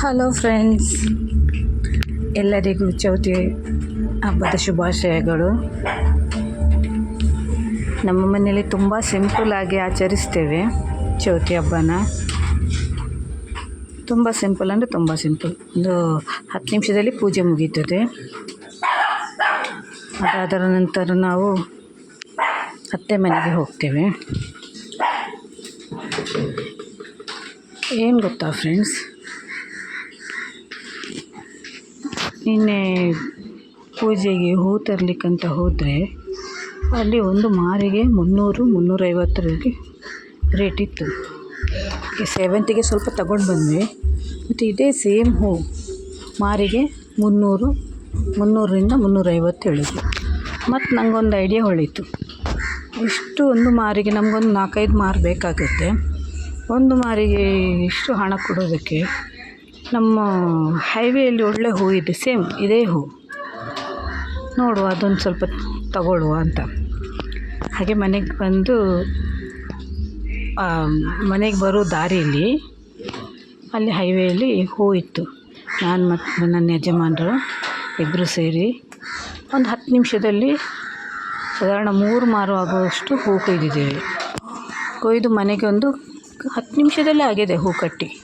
Hello friends ಎಲ್ಲರಿಗೂ ಚೌತಿ ಹಬ್ಬದ ಶುಭಾಶಯಗಳು. ನಮ್ಮ ಮನೆಯಲ್ಲಿ ತುಂಬ ಸಿಂಪಲಾಗಿ ಆಚರಿಸ್ತೇವೆ ಚೌತಿ ಹಬ್ಬನ. ತುಂಬ ಸಿಂಪಲ್ ಅಂದರೆ ತುಂಬ ಸಿಂಪಲ್ ಒಂದು ಹತ್ತು ನಿಮಿಷದಲ್ಲಿ ಪೂಜೆ ಮುಗೀತದೆ. ಅದಾದರ ನಂತರ ನಾವು ಅತ್ತೆ ಮನೆಗೆ ಹೋಗ್ತೇವೆ. ಏನು ಗೊತ್ತಾ ಫ್ರೆಂಡ್ಸ್ ನಿನ್ನೆ ಪೂಜೆಗೆ ಹೂ ತರಲಿಕ್ಕಂತ ಹೋದರೆ ಅಲ್ಲಿ ಒಂದು ಮಾರಿಗೆ ಮುನ್ನೂರು ಮುನ್ನೂರೈವತ್ತರಲ್ಲಿ ರೇಟ್ ಇತ್ತು. ಸೇವಂತಿಗೆ ಸ್ವಲ್ಪ ತಗೊಂಡು ಬಂದ್ವಿ. ಮತ್ತು ಇದೇ ಸೇಮ್ ಹೂ ಮಾರಿಗೆ ಮುನ್ನೂರು, ಮುನ್ನೂರರಿಂದ ಮುನ್ನೂರೈವತ್ತು ಹೇಳಿದ್ರು ಮತ್ತು ನನಗೊಂದು ಐಡಿಯಾ ಹೊಳಿತು. ಇಷ್ಟು ಒಂದು ಮಾರಿಗೆ ನಮಗೊಂದು ನಾಲ್ಕೈದು ಮಾರು ಬೇಕಾಗುತ್ತೆ. ಒಂದು ಮಾರಿಗೆ ಇಷ್ಟು ಹಣ ಕೊಡೋದಕ್ಕೆ ನಮ್ಮ ಹೈವೇಯಲ್ಲಿ ಒಳ್ಳೆ ಹೂ ಇದೆ, ಸೇಮ್ ಇದೇ ಹೂ. ನೋಡುವ ಅದೊಂದು ಸ್ವಲ್ಪ ತಗೊಳ್ಳುವ ಅಂತ. ಹಾಗೆ ಮನೆಗೆ ಬಂದು ಮನೆಗೆ ಬರೋ ದಾರಿಯಲ್ಲಿ ಅಲ್ಲಿ ಹೈವೇಯಲ್ಲಿ ಹೂ ಇತ್ತು. ನಾನು ಮತ್ತು ನನ್ನ ಯಜಮಾನರು ಇಬ್ಬರು ಸೇರಿ ಒಂದು ಹತ್ತು ನಿಮಿಷದಲ್ಲಿ ಸಾಧಾರಣ ಮೂರು ಮಾರು ಆಗುವಷ್ಟು ಹೂ ಕೊಯ್ದಿದ್ದೇವೆ. ಕೊಯ್ದು ಮನೆಗೆ ಒಂದು ಹತ್ತು ನಿಮಿಷದಲ್ಲೇ ಆಗಿದೆ ಹೂ ಕಟ್ಟಿ.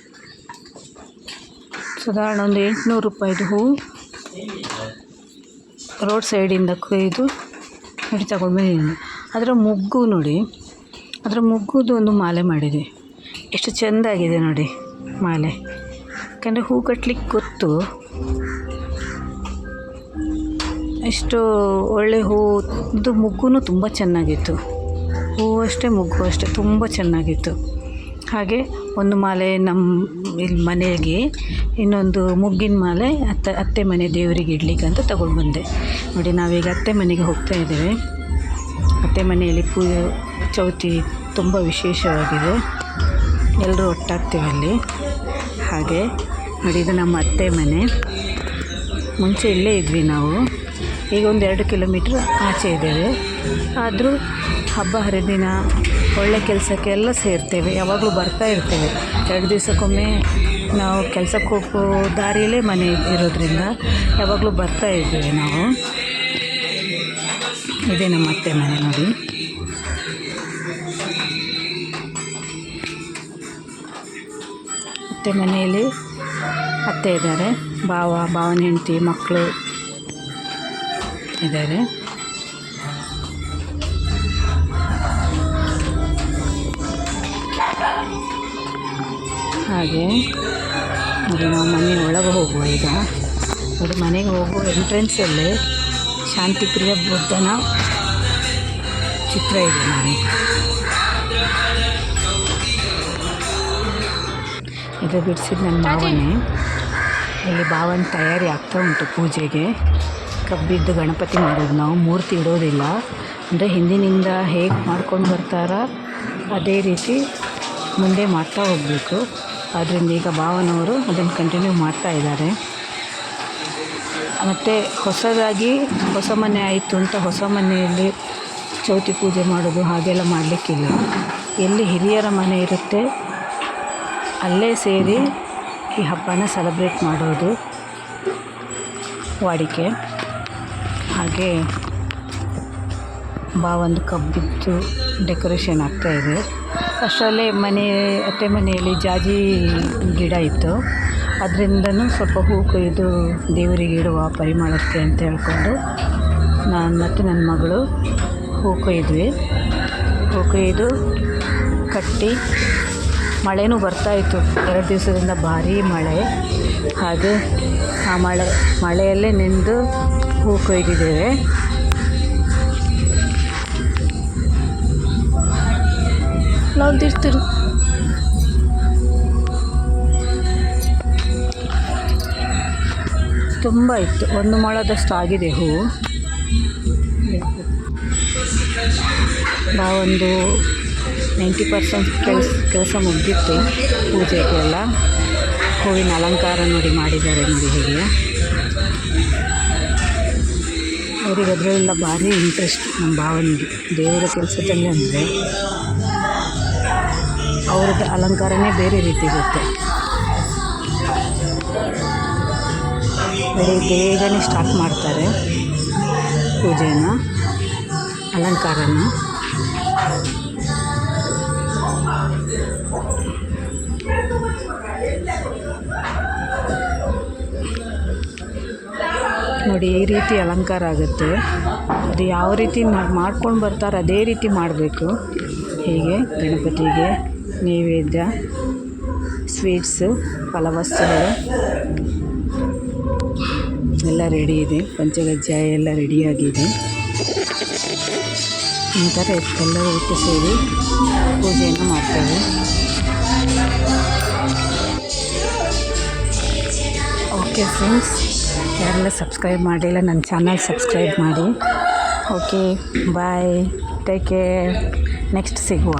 ಸಾಧಾರಣ ಒಂದು ಎಂಟುನೂರು ರೂಪಾಯಿದು ಹೂವು ರೋಡ್ ಸೈಡಿಂದ ಕೊಯ್ದು ನೋಡಿ ತಗೊಂಡು ಬಂದಿದ್ದೀನಿ. ಅದರ ಮುಗ್ಗು ನೋಡಿ. ಅದರ ಮುಗ್ಗುದು ಒಂದು ಮಾಲೆ ಮಾಡಿದೆ. ಎಷ್ಟು ಚೆಂದಾಗಿದೆ ನೋಡಿ ಮಾಲೆ. ಯಾಕಂದರೆ ಹೂ ಕಟ್ಲಿಕ್ಕೆ ಗೊತ್ತು. ಎಷ್ಟು ಒಳ್ಳೆ ಹೂ, ಇದು ಮುಗ್ಗು ತುಂಬ ಚೆನ್ನಾಗಿತ್ತು. ಹೂವು ಅಷ್ಟೇ, ಮುಗ್ಗು ಅಷ್ಟೇ, ತುಂಬ ಚೆನ್ನಾಗಿತ್ತು. ಹಾಗೆ ಒಂದು ಮಾಲೆ ನಮ್ಮ ಇಲ್ಲಿ ಮನೆಗೆ, ಇನ್ನೊಂದು ಮುಗ್ಗಿನ ಮಾಲೆ ಅತ್ತೆ ಅತ್ತೆ ಮನೆ ದೇವರಿಗೆ ಇಡ್ಲಿಕ್ಕೆ ಅಂತ ತಗೊಂಡು ಬಂದೆ ನೋಡಿ, ನಾವೀಗ ಅತ್ತೆ ಮನೆಗೆ ಹೋಗ್ತಾ ಇದ್ದೇವೆ. ಅತ್ತೆ ಮನೆಯಲ್ಲಿ ಪೂಜೆ, ಚೌತಿ ತುಂಬ ವಿಶೇಷವಾಗಿದೆ. ಎಲ್ಲರೂ ಒಟ್ಟಾಗ್ತೇವೆ ಅಲ್ಲಿ. ಹಾಗೆ, ನೋಡಿ, ಇದು ನಮ್ಮ ಅತ್ತೆ ಮನೆ. ಮುಂಚೆ ಇಲ್ಲೇ ಇದ್ವಿ ನಾವು. ಈಗ ಒಂದು ಎರಡು ಕಿಲೋಮೀಟ್ರ್ ಆಚೆ ಇದ್ದೇವೆ. ಆದರೂ ಹಬ್ಬ ಹರಿದಿನ ಒಳ್ಳೆ ಕೆಲಸಕ್ಕೆ ಎಲ್ಲ ಸೇರ್ತೇವೆ, ಯಾವಾಗಲೂ ಬರ್ತಾ ಇರ್ತೇವೆ. ಎರಡು ದಿವಸಕ್ಕೊಮ್ಮೆ ನಾವು ಕೆಲ್ಸಕ್ಕೆ ಹೋಗೋ ದಾರಿಯಲ್ಲೇ ಮನೆ ಇರೋದ್ರಿಂದ ಯಾವಾಗಲೂ ಬರ್ತಾ ಇದ್ದೇವೆ ನಾವು. ಇದೇ ನಮ್ಮ ಅತ್ತೆ ಮನೆ ನೋಡಿ. ಅತ್ತೆ ಮನೆಯಲ್ಲಿ ಅತ್ತೆ ಇದ್ದಾರೆ, ಭಾವ, ಭಾವನ, ಹೆಂಡತಿ, ಮಕ್ಕಳು ಇದ್ದಾರೆ. ಹಾಗೆ ಅದು ನಾವು ಮನೆ ಒಳಗೆ ಹೋಗುವ ಈಗ. ಅದು ಮನೆಗೆ ಹೋಗುವ ಎಂಟ್ರೆನ್ಸಲ್ಲಿ ಶಾಂತಿಪ್ರಿಯ ಬುದ್ಧನ ಚಿತ್ರ ಇದೆ ಮನೆ ಇದು ಬಿಡಿಸಿದ ನನ್ನ ಭಾವನೆ ಇಲ್ಲಿ ಭಾವನ ತಯಾರಿ ಆಗ್ತಾ ಉಂಟು ಪೂಜೆಗೆ. ಕಬ್ಬಿದ್ದು ಗಣಪತಿ ಮಾಡೋದು. ನಾವು ಮೂರ್ತಿ ಇಡೋದಿಲ್ಲ. ಅಂದರೆ ಹಿಂದಿನಿಂದ ಹೇಗೆ ಮಾಡ್ಕೊಂಡು ಬರ್ತಾರ ಅದೇ ರೀತಿ ಮುಂದೆ ಮಾಡ್ತಾ ಹೋಗಬೇಕು. ಆದ್ದರಿಂದ ಈಗ ಭಾವನವರು ಅದನ್ನು ಕಂಟಿನ್ಯೂ ಮಾಡ್ತಾ ಇದ್ದಾರೆ. ಮತ್ತು ಹೊಸದಾಗಿ ಹೊಸ ಮನೆ ಆಯಿತು ಅಂತ ಹೊಸ ಮನೆಯಲ್ಲಿ ಚೌತಿ ಪೂಜೆ ಮಾಡೋದು ಹಾಗೆಲ್ಲ ಮಾಡಲಿಕ್ಕಿಲ್ಲ. ಎಲ್ಲಿ ಹಿರಿಯರ ಮನೆ ಇರುತ್ತೆ, ಅಲ್ಲೇ ಸೇರಿ ಈ ಹಬ್ಬನ ಸೆಲೆಬ್ರೇಟ್ ಮಾಡೋದು ವಾಡಿಕೆ. ಹಾಗೆ ಬಾವೊಂದು ಕಬ್ಬಿದ್ದು ಡೆಕೋರೇಷನ್ ಆಗ್ತಾಯಿದೆ ಅಷ್ಟರಲ್ಲೇ ಮನೆ, ಅತ್ತೆ ಮನೆಯಲ್ಲಿ ಜಾಜಿ ಗಿಡ ಇತ್ತು. ಅದರಿಂದನೂ ಸ್ವಲ್ಪ ಹೂ ಕೊಯ್ದು ದೇವರಿಗೆ ಇಡುವ ಪರಿಮಳಕ್ಕೆ ಅಂತ ಹೇಳ್ಕೊಂಡು ನಾನು ಮತ್ತು ನನ್ನ ಮಗಳು ಹೂ ಕೊಯ್ದ್ವಿ. ಹೂ ಕೊಯ್ದು ಕಟ್ಟಿ ಮಳೆನೂ ಬರ್ತಾಯಿತ್ತು ಎರಡು ದಿವಸದಿಂದ ಭಾರೀ ಮಳೆ. ಹಾಗೆ ಆ ಮಳೆ, ಮಳೆಯಲ್ಲೇ ನಿಂತು ಹೂ ಕೊಯ್ದಿದ್ದೇವೆ. ತಿರ್ತಿರು ತುಂಬ ಇತ್ತು. ಒಂದು ಮೊಳದಷ್ಟು ಆಗಿದೆ ಹೂವು ನಾವೊಂದು ನೈಂಟಿ ಪರ್ಸೆಂಟ್ ಕೆಲಸ ಕೆಲಸ ಮುಗಿದಿತ್ತು ಪೂಜೆಗೆಲ್ಲ ಹೂವಿನ ಅಲಂಕಾರ ನೋಡಿ ಮಾಡಿದ್ದಾರೆ ನೋಡಿ ಹೀಗೆ. ಅವ್ರಿಗೆ ಅದರಲ್ಲೆಲ್ಲ ಭಾರಿ ಇಂಟ್ರೆಸ್ಟ್ ನಮ್ಮ ಭಾವನಿಗೆ. ದೇವರ ಕೆಲಸದಲ್ಲಿ ಅಂದರೆ. ಅವ್ರದ್ದು ಅಲಂಕಾರನೇ ಬೇರೆ ರೀತಿ ಇರುತ್ತೆ. ಬೆಳಿಗ್ಗೆ ಬೇಗನೆ ಸ್ಟಾರ್ಟ್ ಮಾಡ್ತಾರೆ ಪೂಜೆನ, ಅಲಂಕಾರನ. ನೋಡಿ, ಈ ರೀತಿ ಅಲಂಕಾರ ಆಗುತ್ತೆ. ಅದು ಯಾವ ರೀತಿ ಮಾಡ್ಕೊಂಡು ಬರ್ತಾರೆ ಅದೇ ರೀತಿ ಮಾಡಬೇಕು. ಹೀಗೆ ಗಣಪತಿಗೆ ನೈವೇದ್ಯ ಸ್ವೀಟ್ಸು ಫಲವಸ್ತುಗಳು. ಎಲ್ಲ ರೆಡಿ ಇದೆ. ಪಂಚಗಜ್ಜಾಯ ಎಲ್ಲ ರೆಡಿಯಾಗಿದೆ ನಂತರ ಎಲ್ಲರೂ ಒಟ್ಟು ಸೇರಿ ಪೂಜೆಯನ್ನು ಮಾಡ್ತೇವೆ. ಓಕೆ ಫ್ರೆಂಡ್ಸ್ ಯಾರೆಲ್ಲ ಸಬ್ಸ್ಕ್ರೈಬ್ ಮಾಡಿಲ್ಲ, ನನ್ನ ಚಾನಲ್ ಸಬ್ಸ್ಕ್ರೈಬ್ ಮಾಡಿ. Okay bye take care next ಸಿಗುವ.